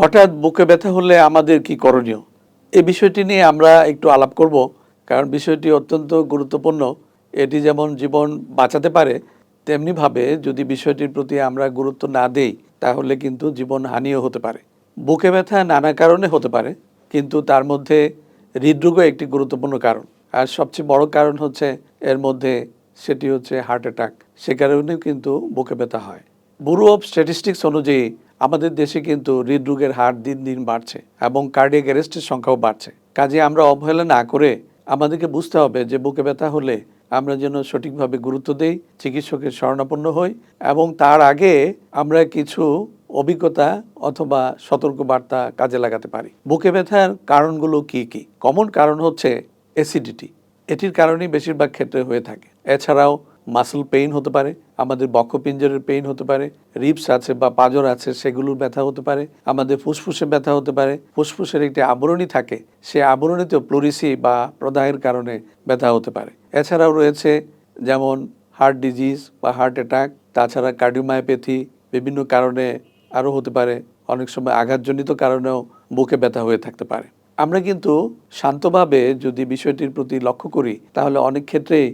হঠাৎ বুকে ব্যথা হলে আমাদের কি করণীয়? এই বিষয়টি নিয়ে আমরা একটু আলাপ করব, কারণ বিষয়টি অত্যন্ত গুরুত্বপূর্ণ। এটি যেমন জীবন বাঁচাতে পারে, তেমনিভাবে যদি বিষয়টির প্রতি আমরা গুরুত্ব না দেই, তাহলে কিন্তু জীবন হানিও হতে পারে। বুকে ব্যথা নানা কারণে হতে পারে, কিন্তু তার মধ্যে হৃদরোগও একটি গুরুত্বপূর্ণ কারণ। আর সবচেয়ে বড় কারণ হচ্ছে, এর মধ্যে সেটি হচ্ছে হার্ট অ্যাটাক। সে কারণেও কিন্তু বুকে ব্যথা হয়। ব্যুরো অফ স্ট্যাটিস্টিক্স অনুযায়ী আমাদের দেশে কিন্তু হৃদরোগের হার দিন দিন বাড়ছে এবং কার্ডিয়াক অ্যারেস্টের সংখ্যাও বাড়ছে। কাজে আমরা অবহেলা না করে আমাদেরকে বুঝতে হবে যে বুকে ব্যথা হলে আমরা যেন সঠিকভাবে গুরুত্ব দেই, চিকিৎসকের শরণাপন্ন হই এবং তার আগে আমরা কিছু অভিজ্ঞতা অথবা সতর্কবার্তা কাজে লাগাতে পারি। বুকে ব্যথার কারণগুলো কি কি? কমন কারণ হচ্ছে অ্যাসিডিটি এটির কারণেই বেশিরভাগ ক্ষেত্রে হয়ে থাকে। এছাড়াও মাসল পেইন হতে পারে আমাদের বক্ষপিঞ্জরের পেইন হতে পারে রিপস আছে বা পাজর আছে, সেগুলোর ব্যথা হতে পারে, আমাদের ফুসফুসে ব্যথা হতে পারে, ফুসফুসের একটি আবরণী থাকে, সে আবরণীতেও প্লুরিসি বা প্রদাহের কারণে ব্যথা হতে পারে। এছাড়াও রয়েছে যেমন হার্ট ডিজিজ বা হার্ট অ্যাটাক তাছাড়া কার্ডিওমায়োপ্যাথি বিভিন্ন কারণে আরও হতে পারে, অনেক সময় আঘাতজনিত কারণেও বুকে ব্যথা হয়ে থাকতে পারে। আমরা কিন্তু শান্তভাবে যদি বিষয়টির প্রতি লক্ষ্য করি, তাহলে অনেক ক্ষেত্রেই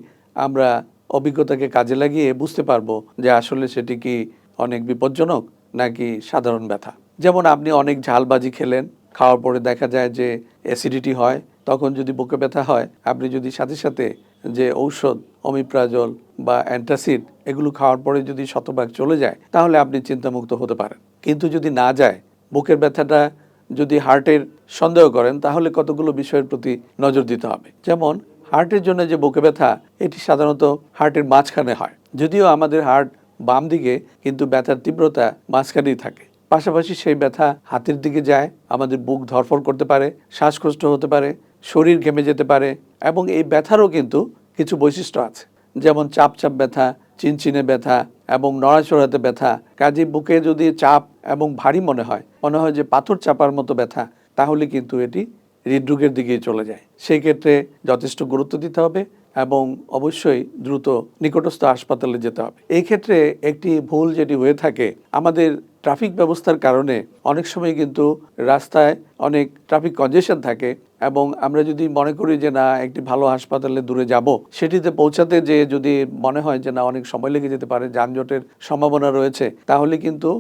আমরা অভিজ্ঞতাকে কাজে লাগিয়ে বুঝতে পারব যে আসলে সেটি কি অনেক বিপজ্জনক নাকি সাধারণ ব্যথা। যেমন আপনি অনেক ঝালবাজি খেলেন, খাওয়ার পরে দেখা যায় যে অ্যাসিডিটি হয়, তখন যদি বুকে ব্যথা হয়, আপনি যদি সাথে সাথে যে ঔষধ অমিপ্রাজল বা অ্যান্টাসিড এগুলো খাওয়ার পরে যদি শতভাগ চলে যায়, তাহলে আপনি চিন্তামুক্ত হতে পারেন। কিন্তু যদি না যায়, বুকের ব্যথাটা যদি হার্টের সন্দেহ করেন, তাহলে কতগুলো বিষয়ের প্রতি নজর দিতে হবে। যেমন হার্টের জন্য যে বুকে ব্যথা, এটি সাধারণত হার্টের মাঝখানে হয়। যদিও আমাদের হার্ট বাম দিকে, কিন্তু ব্যথার তীব্রতা মাঝখানেই থাকে। পাশাপাশি সেই ব্যথা হাতের দিকে যায়, আমাদের বুক ধরফর করতে পারে, শ্বাসকষ্ট হতে পারে, শরীর ঘেমে যেতে পারে, এবং এই ব্যথারও কিন্তু কিছু বৈশিষ্ট্য আছে। যেমন চাপ চাপ ব্যথা, চিনচিনে ব্যথা, এবং নড়াচড়াতে ব্যথা। কাজে বুকে যদি চাপ এবং ভারী মনে হয় মনে হয় যে পাথর চাপার মতো ব্যথা, তাহলে কিন্তু এটি হৃদরোগের দিকে চলে যায়। সেই ক্ষেত্রে যথেষ্ট গুরুত্ব দিতে হবে এবং অবশ্যই দ্রুত নিকটস্থ হাসপাতালে যেতে হবে। এই ক্ষেত্রে একটি ভুল যেটি হয়ে থাকে, আমাদের ট্রাফিক ব্যবস্থার কারণে অনেক সময় কিন্তু রাস্তায় অনেক ট্রাফিক কনজেশন থাকে এবং আমরা যদি মনে করি যে না, একটি ভালো হাসপাতালে দূরে যাব, সেটিতে পৌঁছাতে যে যদি মনে হয় যে না, অনেক সময় লেগে যেতে পারে, যানজটের সম্ভাবনা রয়েছে, তাহলে কিন্তু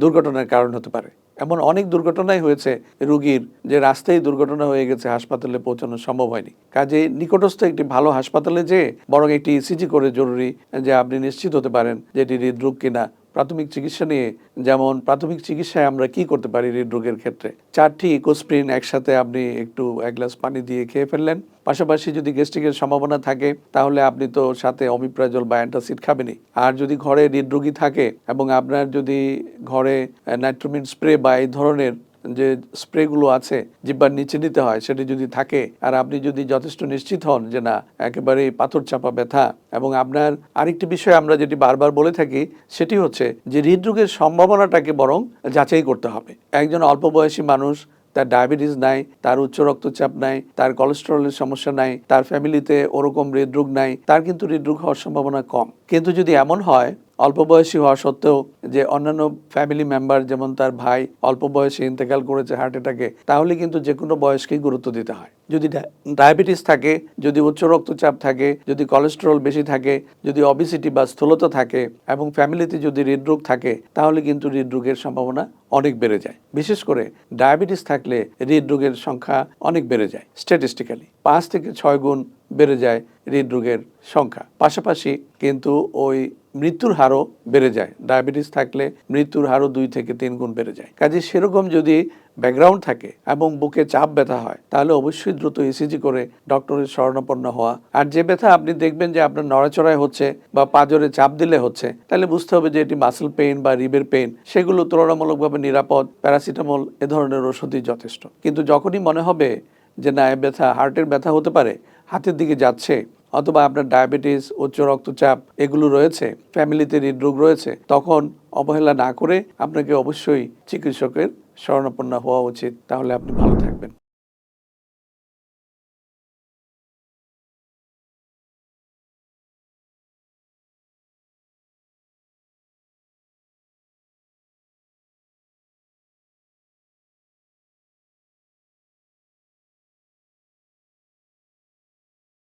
দুর্ঘটনার কারণ হতে পারে। এমন অনেক দুর্ঘটনাই হয়েছে রুগীর যে রাস্তায় দুর্ঘটনা হয়ে গেছে, হাসপাতালে পৌঁছানো সম্ভব হয়নি। কাজে নিকটস্থ একটি ভালো হাসপাতালে যেয়ে বরং একটি ইসিজি করে জরুরি যে আপনি নিশ্চিত হতে পারেন যে এটি হৃদরোগ কিনা প্রাথমিক চিকিৎসা নিয়ে, যেমন প্রাথমিক চিকিৎসায় আমরা কি করতে পারি হৃদরোগের ক্ষেত্রে? চারটি ইকোস্প্রিন একসাথে আপনি একটু এক গ্লাস পানি দিয়ে খেয়ে ফেললেন। পাশাপাশি যদি গ্যাস্ট্রিকের সম্ভাবনা থাকে, তাহলে আপনি তো সাথে অমিপ্রাজল বা অ্যান্টাসিড খাবেনই। আর যদি ঘরে হৃদরোগী থাকে এবং আপনার যদি ঘরে নাইট্রোমিন স্প্রে বা এই ধরনের যে স্প্রেগুলো আছে, জিব্বার নিচে নিতে হয়, সেটি যদি থাকে, আর আপনি যদি যথেষ্ট নিশ্চিত হন যে না একেবারে পাথর চাপা ব্যথা, এবং আপনার আরেকটি বিষয় আমরা যেটি বারবার বলে থাকি, সেটি হচ্ছে যে হৃদরোগের সম্ভাবনাটাকে বরং যাচাই করতে হবে। একজন অল্প বয়সী মানুষ, তার ডায়াবেটিস নাই, তার উচ্চ রক্তচাপ নাই, তার কোলেস্টেরলের সমস্যা নাই, তার ফ্যামিলিতে ওরকম হৃদরোগ নাই, তার কিন্তু হৃদরোগ হওয়ার সম্ভাবনা কম। কিন্তু যদি এমন হয় অল্প বয়সী হওয়া সত্ত্বেও যে অন্যান্য ফ্যামিলি মেম্বার যেমন তার ভাই অল্প বয়সে ইন্তেকাল করেছে হার্ট অ্যাটাকে তাহলে কিন্তু যে কোনো বয়সকেই গুরুত্ব দিতে হয়। যদি ডায়াবেটিস থাকে, যদি উচ্চ রক্তচাপ থাকে, যদি কোলেস্টেরল বেশি থাকে, যদি অবিসিটি বা স্থূলতা থাকে এবং ফ্যামিলিতে যদি হৃদরোগ থাকে, তাহলে কিন্তু হৃদরোগের সম্ভাবনা অনেক বেড়ে যায়। বিশেষ করে ডায়াবেটিস থাকলে হৃদরোগের সংখ্যা অনেক বেড়ে যায় স্ট্যাটিস্টিক্যালি পাঁচ থেকে ছয় গুণ বেড়ে যায় হৃদরোগের সংখ্যা। পাশাপাশি কিন্তু ওই মৃত্যুর হারও বেড়ে যায়। ডায়াবেটিস থাকলে মৃত্যুর হারও দুই থেকে তিন গুণ বেড়ে যায়। কাজে সেরকম যদি ব্যাকগ্রাউন্ড থাকে এবং বুকে চাপ ব্যথা হয়, তাহলে অবশ্যই দ্রুত ইসিজি করে ডক্টরের শরণাপন্ন হওয়া। আর যে ব্যথা আপনি দেখবেন যে আপনার নড়াচড়ায় হচ্ছে বা পাজরে চাপ দিলে হচ্ছে, তাহলে বুঝতে হবে যে এটি মাসেল পেইন বা রিবের পেইন সেগুলো তুলনামূলকভাবে নিরাপদ। প্যারাসিটামল এ ধরনের ওষুধই যথেষ্ট। কিন্তু যখনই মনে হবে যে না ব্যথা হার্টের ব্যথা হতে পারে, হাতের দিকে যাচ্ছে অথবা আপনার ডায়াবেটিস, উচ্চ রক্তচাপ এগুলো রয়েছে, ফ্যামিলিতে হৃদরোগ রয়েছে, তখন অবহেলা না করে আপনাকে অবশ্যই চিকিৎসকের শরণাপন্ন হওয়া উচিত। তাহলে আপনি ভালো থাকবেন।